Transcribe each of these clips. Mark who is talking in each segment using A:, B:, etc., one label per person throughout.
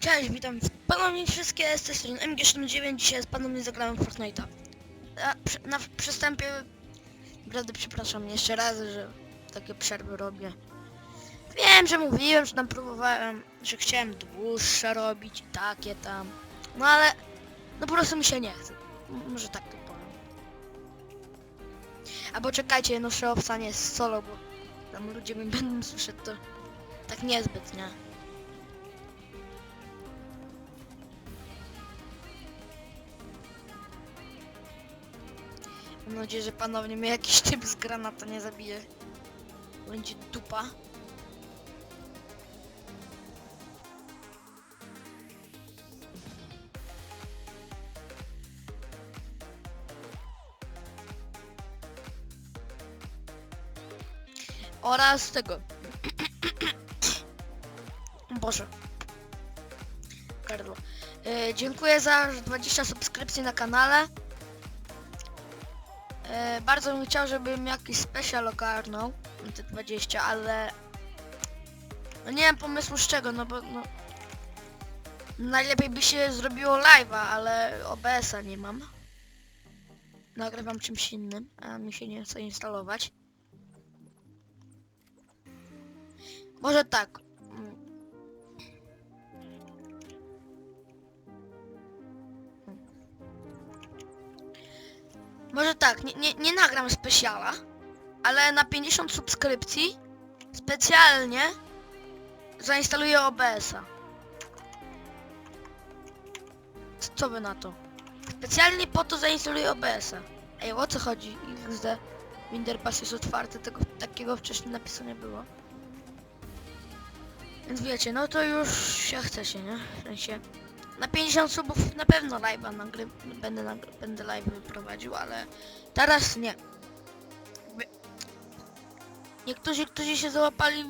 A: Cześć, witam ponownie wszystkie strony MG9, dzisiaj z ponownie zagrałem w Fortnite'a. A przy, na przystępie, naprawdę przepraszam jeszcze raz, że takie przerwy robię. Wiem, że mówiłem, że tam próbowałem, że chciałem dłuższe robić i takie tam, no ale no po prostu mi się nie chce. Może tak to powiem. Albo czekajcie, no owca nie jest solo, bo tam ludzie mi będą słyszeć to tak niezbyt, nie? Mam nadzieję, że ponownie mnie jakiś typ z granata nie zabije. Będzie dupa. Oraz tego. Boże. Gardło. E, dziękuję za 20 subskrypcji na kanale. E, bardzo bym chciał, żebym jakiś special ogarnął te 20, ale no nie mam pomysłu z czego, no bo no najlepiej by się zrobiło live'a, ale OBS-a nie mam. Nagrywam czymś innym, a mi się nie chce instalować. Może tak. Może tak, nie, nie, nie nagram specjala, ale na 50 subskrypcji specjalnie zainstaluję OBS-a. Co wy na to? Specjalnie po to zainstaluję OBS-a. Ej, o co chodzi? XD. Winterpass jest otwarty, tego takiego wcześniej napisu nie było. Więc wiecie, no to już się chce się, nie? W sensie na 50 subów na pewno live'a nagry będę, nagry będę live prowadził, ale teraz nie. Niektórzy, którzy się załapali,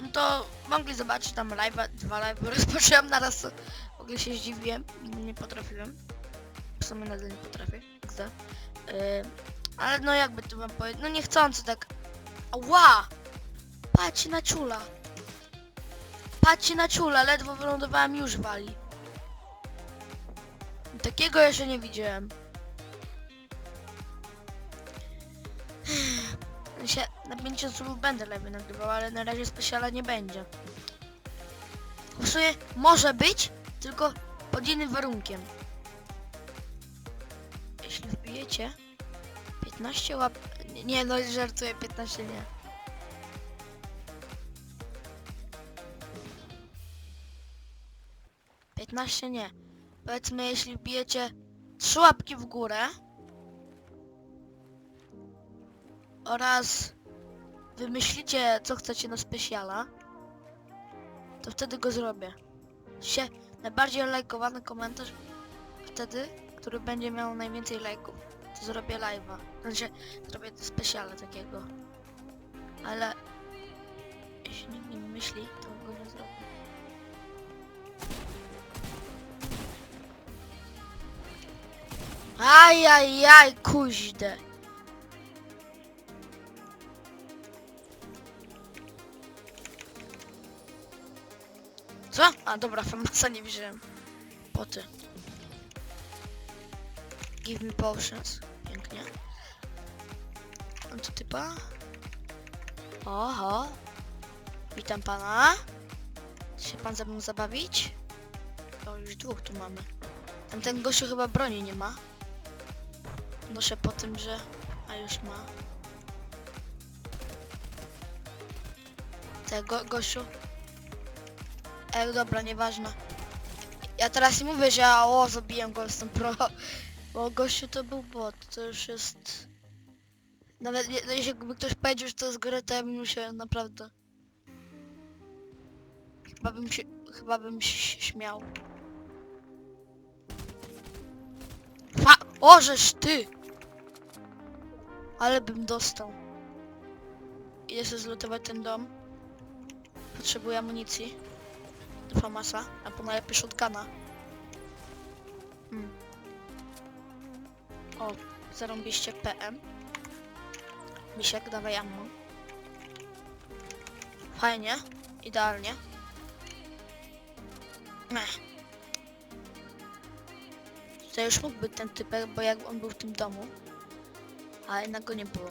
A: no to mogli zobaczyć tam live'a, dwa live rozpocząłem naraz, to w ogóle się zdziwiłem, nie potrafiłem. W sumie nadal nie potrafię, XD. Yy, ale no jakby tu wam powiedzieć, no niechcący tak. Ła! Patrzcie na czula. Patrzcie na czula, ledwo wylądowałem już wali. Takiego jeszcze nie widziałem. Się na 50 słów będę lepiej nagrywał, ale na razie specjala nie będzie. W sumie może być, tylko pod innym warunkiem. Jeśli wbijecie 15 łap... Nie no, żartuję, 15 nie. Piętnaście nie. Powiedzmy, jeśli wbijecie trzy łapki w górę oraz wymyślicie, co chcecie na specjala, to wtedy go zrobię. Się najbardziej lajkowany komentarz wtedy, który będzie miał najwięcej lajków, to zrobię live'a. Znaczy, zrobię specjala takiego. Ale jeśli nikt nie myśli, to go nie zrobię. Ajajaj, kuźde. Co? A dobra, famasa nie wziąłem. Poty. Give me potions. Pięknie. Mam tu typa? Oho. Witam pana. Chce się pan ze mną zabawić? O, już dwóch tu mamy. Tamten gościu chyba broni nie ma. Noszę po tym, że... A już ma. Tego gościu. E, dobra, nieważne. Ja teraz nie mówię, że o, zabiłem go, jestem pro. Bo gościu to był bot, to już jest... Nawet no jeśli by ktoś powiedział, że to jest gra, to ja bym się naprawdę... Chyba bym się... Chyba bym się śmiał. Żeż ty! Ale bym dostał. Idę sobie zlutować ten dom. Potrzebuję amunicji. Do Famasa, a po najlepiej shotguna. Mm. O, zarąbiście PM. Misiek, dawaj ammo. Fajnie, idealnie. Meh. To już mógł być ten typek, bo jak on był w tym domu. Ale jednak go nie było.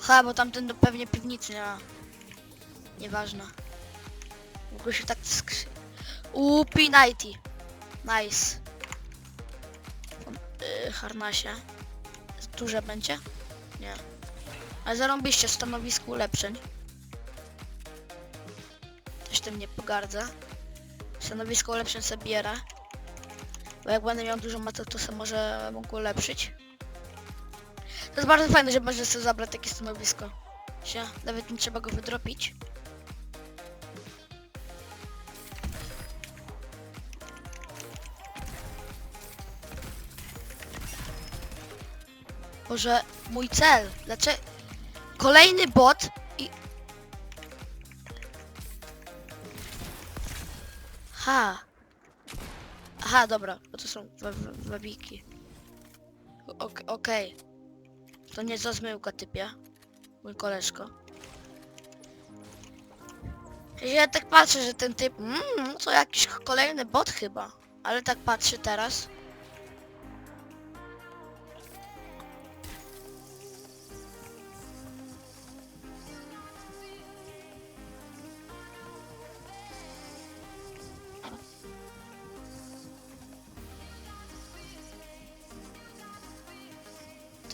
A: Ha, bo tamten do pewnie piwnicy nie ma. Nieważne. Mogło się tak skrzy... Uuu, P90. Nice. Yy, harnasie. Duże będzie? Nie. Ale zarąbiście stanowisko ulepszeń. Też tym nie pogardzę. Stanowisko ulepszeń sobie bierę. Bo jak będę miał dużo matek, to sobie może mógł ulepszyć. To jest bardzo fajne, że można sobie zabrać takie stanowisko. Się, nawet nie trzeba go wydropić. Boże, mój cel. Dlaczego? Kolejny bot i... Ha. Aha, dobra, bo to są wa- wa- wabiki. Ok- Okej. To nie za zmyłka typie. Mój koleżko. Ja tak patrzę, że ten typ... Mmm, to jakiś kolejny bot chyba. Ale tak patrzę teraz.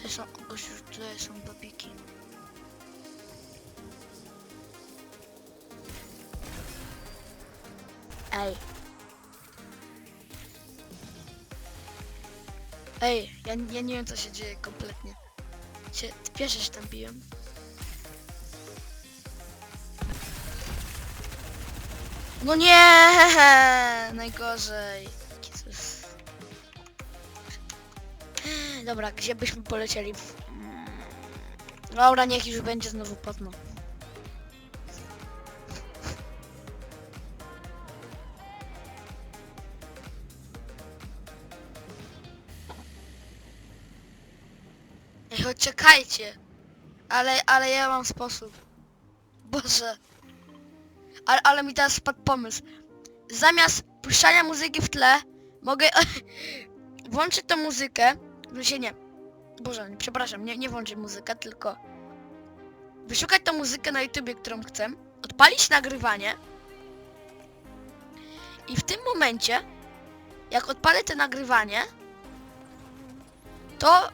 A: Tutaj są, gościu, tutaj są babiki. Ej. Ej, ja, ja nie wiem co się dzieje kompletnie. Się, pierwsze się tam biją. No nie! Najgorzej. Dobra, gdzie byśmy polecieli? Dobra, niech już będzie znowu potno. Ej, czekajcie. Ale, ale ja mam sposób. Boże. Ale, ale mi teraz wpadł pomysł. Zamiast puszczania muzyki w tle, mogę włączyć tą muzykę. No się nie. Boże, przepraszam, nie, nie włączyć muzykę, tylko wyszukać tą muzykę na YouTubie, którą chcę, odpalić nagrywanie i w tym momencie, jak odpalę to nagrywanie, to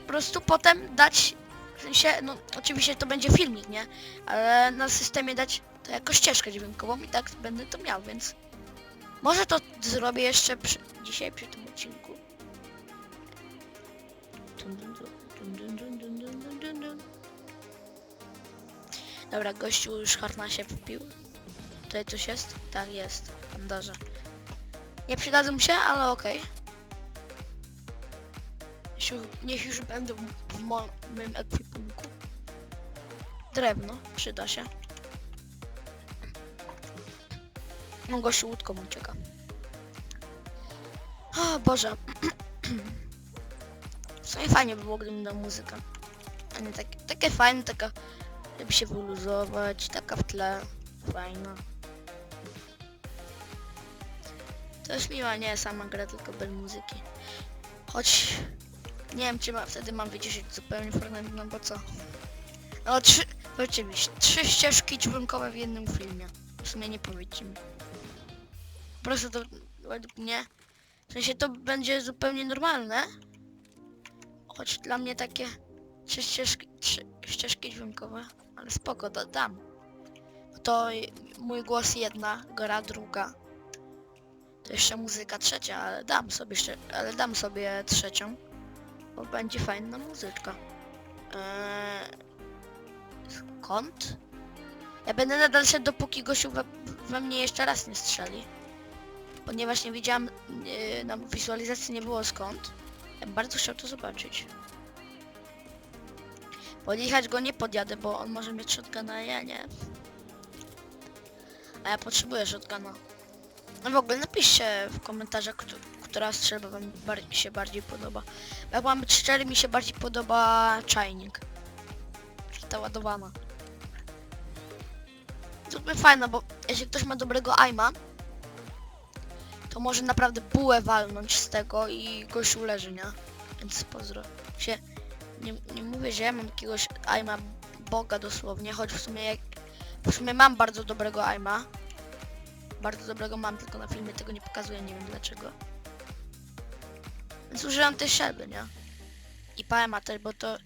A: po prostu potem dać, w sensie, no oczywiście to będzie filmik, nie? Ale na systemie dać to jako ścieżkę dźwiękową i tak będę to miał, więc może to zrobię jeszcze przy, dzisiaj przy tym odcinku. Dobra, gościu już harnasie wpił. Tutaj coś jest? Tak, jest. Bandaże. Nie przydadzą się, ale okej. Niech już- Niech już będą w mo- moim ekwipunku. Drewno, przyda się. No gościu łódką ucieka. O Boże. Sumie fajnie by było, gdybym dał muzykę. A nie tak, takie fajne, taka, żeby się wyluzować, taka w tle, fajna. To jest miła, nie sama gra, tylko bez muzyki. Choć, nie wiem, czy ma, wtedy mam wyciszyć zupełnie Fortnite, no bo co? No trzy, powiedzcie mi, trzy ścieżki dźwiękowe w jednym filmie. W sumie nie powiedzcie mi. Po prostu to, według mnie, w sensie to będzie zupełnie normalne, Choć dla mnie takie trzy ścieżki, trzy ścieżki dźwiękowe, ale spoko, to dam. To mój głos jedna, gra druga. To jeszcze muzyka trzecia, ale dam sobie jeszcze, ale dam sobie trzecią. Bo będzie fajna muzyczka. Eee, skąd? Ja będę nadal szedł dopóki gościu we, we mnie jeszcze raz nie strzeli. Ponieważ nie widziałam, yy, na wizualizacji nie było skąd. Ja bardzo chciał to zobaczyć. Podjechać go nie podjadę, bo on może mieć shotguna, a ja nie. A ja potrzebuję shotguna. No w ogóle napiszcie w komentarzach, która strzelba wam bar się bardziej podoba? Jak mam być szczery, mi się bardziej podoba czajnik. Ta ładowana. Zróbmy fajne, bo jeśli ktoś ma dobrego aima, to może naprawdę bułę walnąć z tego i gościu leży, nie? Więc pozdro. Się, nie, nie mówię, że ja mam jakiegoś aima boga dosłownie, choć w sumie jak, w sumie mam bardzo dobrego aima. Bardzo dobrego mam, tylko na filmie tego nie pokazuję, nie wiem dlaczego. Więc użyłem tej szelby, nie? I PMA też, bo to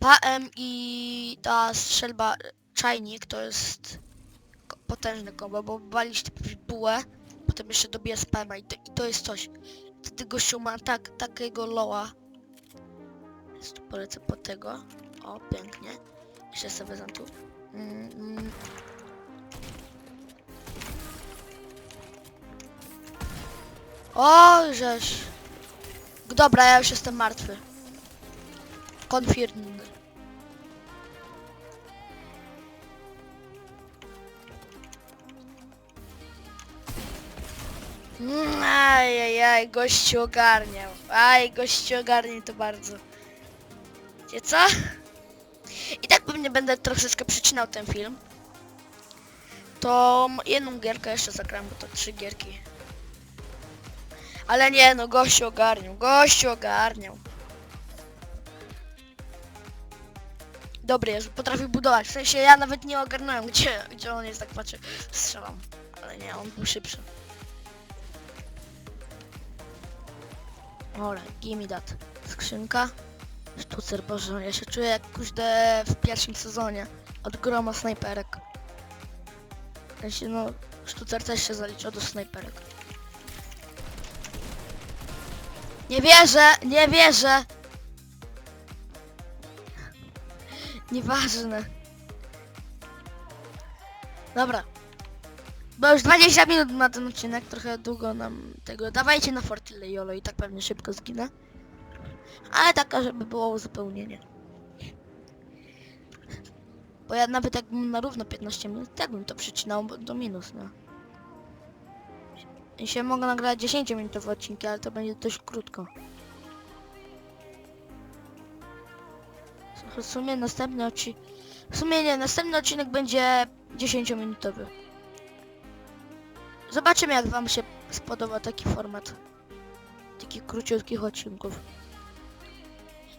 A: PM i ta strzelba czajnik to jest potężny kombo, bo waliście bułę, potem jeszcze dobije z PMA i to, i to jest coś. Wtedy gościu ma tak, takiego loa. Więc tu polecę po tego. O, pięknie. Jeszcze sobie wezmę tu. Mm, mm. O, żeż. Dobra, ja już jestem martwy. Confirmed. Ajajaj, gościu ogarniał. Aj, gościu ogarniał to bardzo. Wiecie co? I tak pewnie będę troszeczkę przycinał ten film. To jedną gierkę jeszcze zagram, bo to trzy gierki. Ale nie no, gościu ogarniał, gościu ogarniał. Dobry jest, potrafił budować. W sensie ja nawet nie ogarnąłem, gdzie, gdzie on jest, tak patrzę, strzelam. Ale nie, on był szybszy. Dobra, gimme that. Skrzynka. Sztucer, boże, ja się czuję jak kuźde w pierwszym sezonie. Od groma snajperek. W sensie, no, sztucer też się zalicza do snajperek. Nie wierzę, nie wierzę! Nieważne. Dobra. Bo już 20 minut na ten odcinek, trochę długo nam tego. Dawajcie na Fortile Jolo i tak pewnie szybko zginę. Ale taka, żeby było uzupełnienie. Bo ja nawet jakbym na równo 15 minut, tak bym to przycinał do minus, no. I się mogę nagrać 10 minutowe odcinki, ale to będzie dość krótko. W sumie następny odcinek... W sumie nie, następny odcinek będzie 10 minutowy. Zobaczymy jak wam się spodoba taki format. Takich króciutkich odcinków.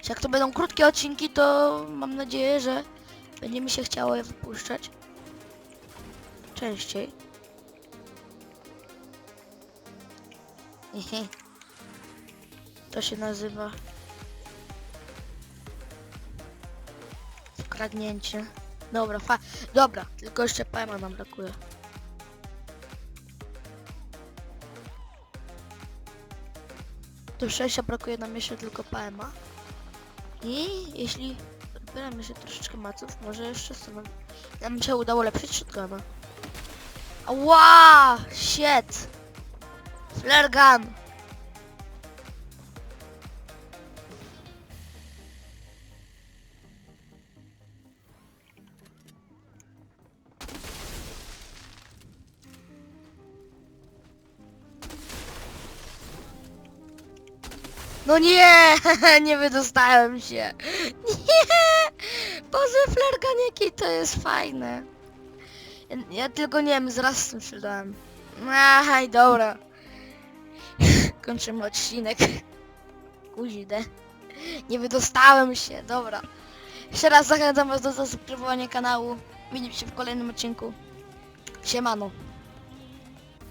A: Jak to będą krótkie odcinki, to mam nadzieję, że będzie mi się chciało je wypuszczać. Częściej. To się nazywa wkradnięcie. Dobra, fa... Dobra, tylko jeszcze PMA nam brakuje. Do szczęścia brakuje nam jeszcze tylko PMA. I jeśli odbieram jeszcze troszeczkę maców, może jeszcze sobie nam się udało lepszyć shotguna. Ała! Shit! Flare gun! No nie! Nie wydostałem się! Nie! Boże, flargan jaki to jest fajne! Ja, ja tylko nie wiem, zaraz z tym sprzedałem. Aj, dobra. Kończymy odcinek. Kuzidę. Nie wydostałem się, dobra. Jeszcze raz zachęcam was do zasubskrybowania kanału. Widzimy się w kolejnym odcinku. Siemano.